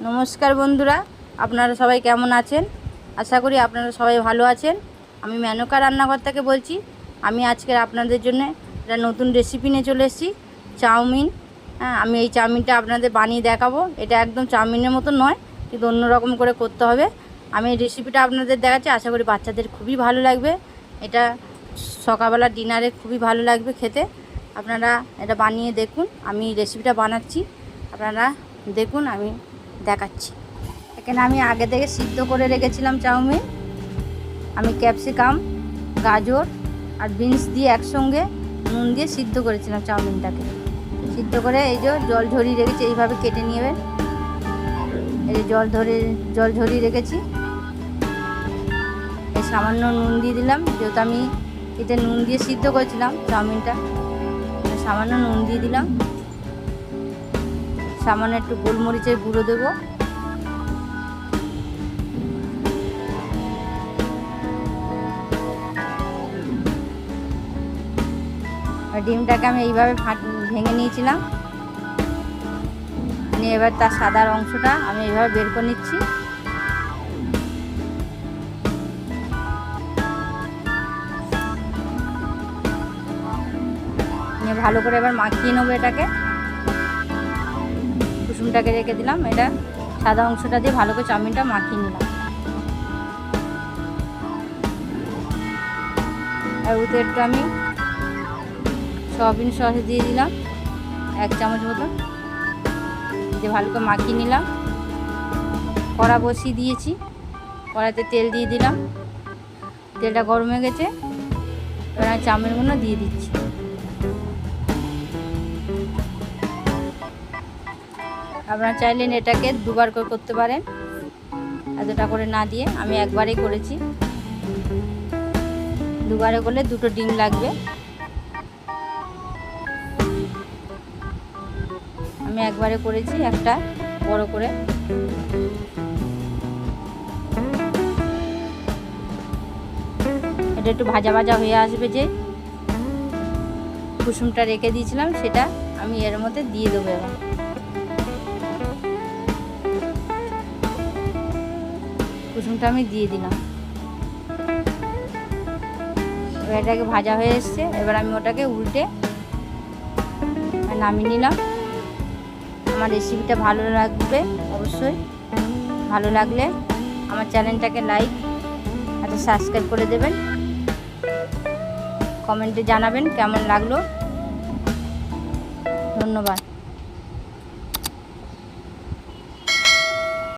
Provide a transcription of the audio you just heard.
নমস্কার বন্ধুরা, আপনারা সবাই কেমন আছেন? আশা করি আপনারা সবাই ভালো আছেন। আমি মেনকা রান্নাঘর থেকে বলছি, আমি আজকের আপনাদের জন্য একটা নতুন রেসিপি নিয়ে চলে এসেছি, চাউমিন। হ্যাঁ আমি এই চাউমিনটা আপনাদের বানিয়ে দেখাবো। এটা একদম চাউমিনের মতো নয়, কিন্তু অন্যরকম করে করতে হবে। আমি এই রেসিপিটা আপনাদের দেখাচ্ছি, আশা করি বাচ্চাদের খুবই ভালো লাগবে। এটা সকালবেলা ডিনারে খুবই ভালো লাগবে খেতে। আপনারা এটা বানিয়ে দেখুন, আমি রেসিপিটা বানাচ্ছি। আপনারা দেখুন, আমি দেখাচ্ছি। এখানে আমি আগে থেকে সিদ্ধ করে রেখেছিলাম চাউমিন। আমি ক্যাপসিকাম, গাজর আর বিনস দিয়ে একসঙ্গে নুন দিয়ে সিদ্ধ করেছিলাম চাউমিনটাকে। সিদ্ধ করে এই যে জল ঝরিয়ে রেখেছি, এইভাবে কেটে নিয়ে এই যে জল ধরে, জল ঝরিয়ে রেখেছি। এই সামান্য নুন দিয়ে দিলাম, যেহেতু আমি এতে নুন দিয়ে সিদ্ধ করেছিলাম চাউমিনটা সামান্য নুন দিয়ে দিলাম। সামান্য একটু গোলমরিচের গুঁড়ো দেবো। ডিমটাকে আমি এইভাবে ভেঙে নিয়েছিলাম। নিয়ে এবার তার সাদার অংশটা আমি এইভাবে বের করে নিচ্ছি। নিয়ে ভালো করে এবার মাখিয়ে নেব এটাকে। কুসুমটাকে রেখে দিলাম। এটা সাদা অংশটা দিয়ে ভালো করে চাউমিনটা মাখিয়ে নিলাম। আর ওতে আমি সয়াবিন সস দিয়ে দিলাম, এক চামচ মতো। দিয়ে ভালো করে মাখিয়ে নিলাম। কড়া বসিয়ে দিয়েছি। কড়াতে তেল দিয়ে দিলাম। তেলটা গরম হয়ে গেছে। এবার আমি চাউমিনগুলো দিয়ে দিচ্ছি। আপনারা চাইলেন এটাকে দুবার করে করতে পারেন। এতটা করে না দিয়ে আমি একবারেই করেছি। দুবারে করলে দুটো ডিম লাগবে। আমি একবারে করেছি একটা বড় করে। এটা একটু ভাজা ভাজা হয়ে আসবে যে কুসুমটা রেখে দিয়েছিলাম, সেটা আমি এর মধ্যে দিয়ে দেবো এবার। কুসুমটা আমি দিয়ে দিলাম। এবার এটাকে ভাজা হয়ে এসছে। এবার আমি ওটাকে উল্টে নামিয়ে নিলাম। আমার রেসিপিটা ভালো লাগবে অবশ্যই। ভালো লাগলে আমার চ্যানেলটাকে লাইক আর সাবস্ক্রাইব করে দেবেন। কমেন্টে জানাবেন কেমন লাগল। ধন্যবাদ।